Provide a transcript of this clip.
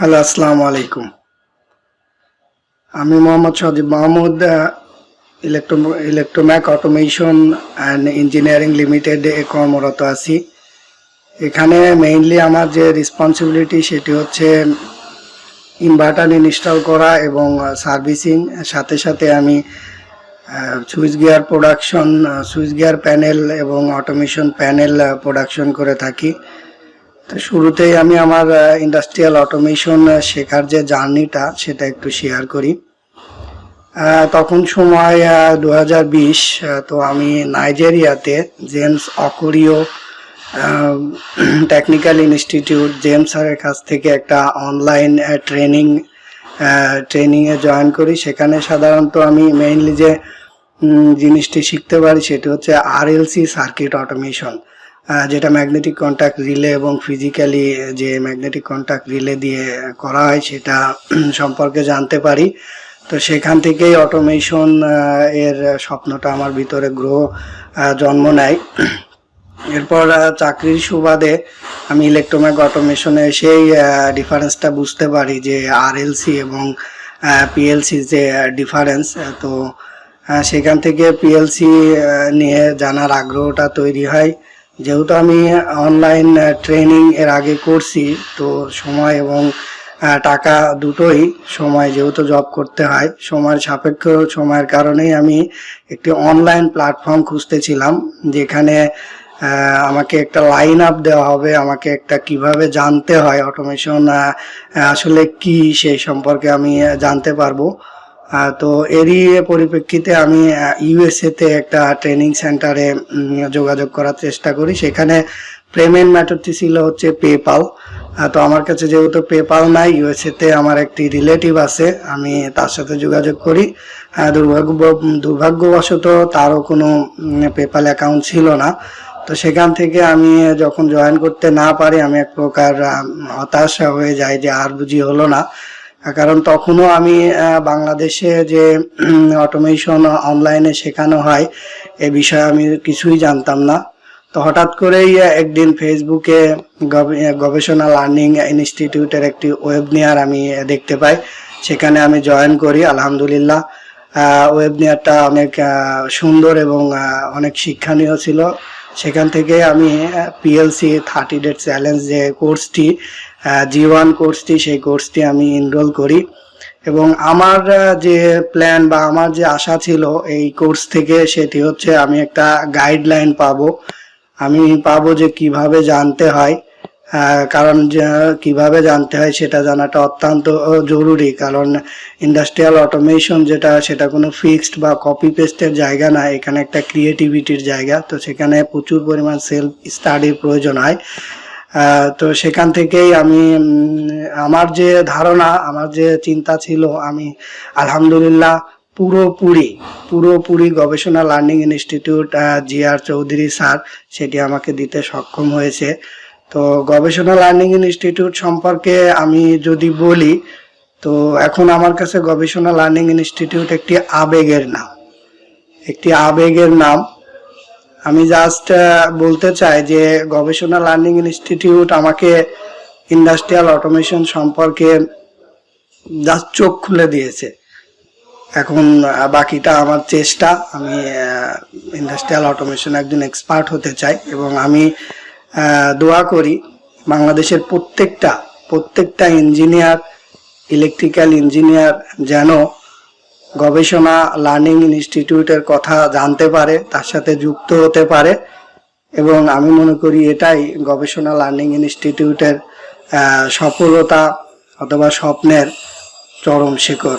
Hello, আসসালামু আলাইকুম। আমি Mohammad Sajib Mahmud electro, Electromac automation and engineering লিমিটেডে কর্মরত আছি। এখানে মেইনলি আমার যে রেসপন্সিবিলিটি সেটি হচ্ছে ইনভার্টার ইনস্টল করা এবং সার্ভিসিং সাথে সাথে আমি switch gear production switch gear panel এবং অটোমেশন প্যানেল প্রোডাকশন করে থাকি। তো শুরুতেই আমি আমার ইন্ডাস্ট্রিয়াল অটোমেশন শেখার যে জার্নিটা সেটা একটু শেয়ার করি। তখন সময় দু হাজার বিশ তো আমি নাইজেরিয়াতে James Okorio technical institute James স্যারের কাছ থেকে একটা অনলাইন ট্রেনিং ট্রেনিংয়ে জয়েন করি। সেখানে সাধারণত আমি মেইনলি যে জিনিসটি শিখতে পারি সেটি হচ্ছে আরএলসি সার্কিট অটোমেশন যেটা ম্যাগনেটিক কন্ট্যাক্ট রিলে এবং ফিজিক্যালি যে ম্যাগনেটিক কন্ট্যাক্ট রিলে দিয়ে করা হয়, সেটা সম্পর্কে জানতে পারি। তো সেখান থেকেই অটোমেশন এর স্বপ্নটা আমার ভিতরে গ্রহ জন্ম নেয়। এরপর চাকরির সুবাদে আমি ইলেকট্রোম্যাগ অটোমেশনে সেই ডিফারেন্সটা বুঝতে পারি যে আরএলসি এবং পিএলসি যে ডিফারেন্স তো সেখান থেকে পিএলসি নিয়ে জানার আগ্রহটা তৈরি হয়। যেহেতু আমি অনলাইন ট্রেনিং এর আগে করছি, তো সময় এবং টাকা দুটোই সময় যেহেতু জব করতে হয়, সময়ের সাপেক্ষ সময়ের কারণেই আমি একটি অনলাইন প্ল্যাটফর্ম খুঁজতেছিলাম, যেখানে আমাকে একটা লাইন আপ দেওয়া হবে, আমাকে একটা কীভাবে জানতে হয় অটোমেশন আসলে কি সেই সম্পর্কে আমি জানতে পারব। তো এরই পরিপ্রেক্ষিতে আমি ইউএসএ তে একটা ট্রেনিং সেন্টারে যোগাযোগ করার চেষ্টা করি। সেখানে পেমেন্ট ম্যাটারটি ছিল হচ্ছে পেপাল তো আমার কাছে যেহেতু পেপাল নাই ইউএসএ তে আমার একটি রিলেটিভ আছে, আমি তার সাথে যোগাযোগ করি। দুর্ভাগ্য, দুর্ভাগ্যবশত তারও কোনো পেপাল অ্যাকাউন্ট ছিল না। তো সেখান থেকে আমি যখন জয়েন করতে না পারি, আমি এক প্রকার হতাশা হয়ে যাই যে আর বুঝি হলো না। কারণ তখনও আমি বাংলাদেশে যে অটোমেশন অনলাইনে শেখানো হয়, এ বিষয়ে আমি কিছুই জানতাম না। তো হঠাৎ করেই একদিন ফেসবুকে গবে- গবেষণা লার্নিং ইনস্টিটিউটের একটি ওয়েবনিয়ার আমি দেখতে পাই। সেখানে আমি জয়েন করি, আলহামদুলিল্লাহ। ওয়েবনিয়ারটা অনেক সুন্দর এবং অনেক শিক্ষণীয় ছিল। সেখান থেকে আমি পিএলসি থার্টি ডেট চ্যালেঞ্জ যে কোর্সটি জি ওয়ান কোর্সটি সেই কোর্সটি আমি এনরোল করি। এবং আমার যে প্ল্যান বা আমার যে আশা ছিল এই কোর্স থেকে, সেটি হচ্ছে আমি একটা গাইডলাইন পাবো। আমি পাবো যে কীভাবে জানতে হয় কারণ কীভাবে জানতে হয় সেটা জানাটা অত্যন্ত জরুরি। কারণ ইন্ডাস্ট্রিয়াল অটোমেশন যেটা, সেটা কোনো ফিক্সড বা কপি পেস্টের জায়গা না, এখানে একটা ক্রিয়েটিভিটির জায়গা। তো সেখানে প্রচুর পরিমাণ সেলফ স্টাডির প্রয়োজন হয়। তো সেখান থেকেই আমি আমার যে ধারণা, আমার যে চিন্তা ছিল, আমি আলহামদুলিল্লাহ পুরোপুরি পুরোপুরি Gobeshona learning institute G R Chowdhury sir সেটি আমাকে দিতে সক্ষম হয়েছে। তো গবেষণা লার্নিং ইনস্টিটিউট সম্পর্কে আমি যদি বলি, তো এখন আমার কাছে গবেষণা লার্নিং ইনস্টিটিউট একটি আবেগের নাম। একটি আবেগের নাম আমি জাস্ট বলতে চাই যে গবেষণা লার্নিং ইনস্টিটিউট আমাকে ইন্ডাস্ট্রিয়াল অটোমেশন সম্পর্কে জাস্ট চোখ খুলে দিয়েছে। এখন বাকিটা আমার চেষ্টা। আমি ইন্ডাস্ট্রিয়াল অটোমেশন একজন এক্সপার্ট হতে চাই এবং আমি দোয়া করি বাংলাদেশের প্রত্যেকটা প্রত্যেকটা ইঞ্জিনিয়ার ইলেকট্রিক্যাল ইঞ্জিনিয়ার যেন গবেষণা লার্নিং ইনস্টিটিউটের কথা জানতে পারে, তার সাথে যুক্ত হতে পারে এবং আমি মনে করি এটাই গবেষণা লার্নিং ইনস্টিটিউটের সফলতা অথবা স্বপ্নের চরম শিখর।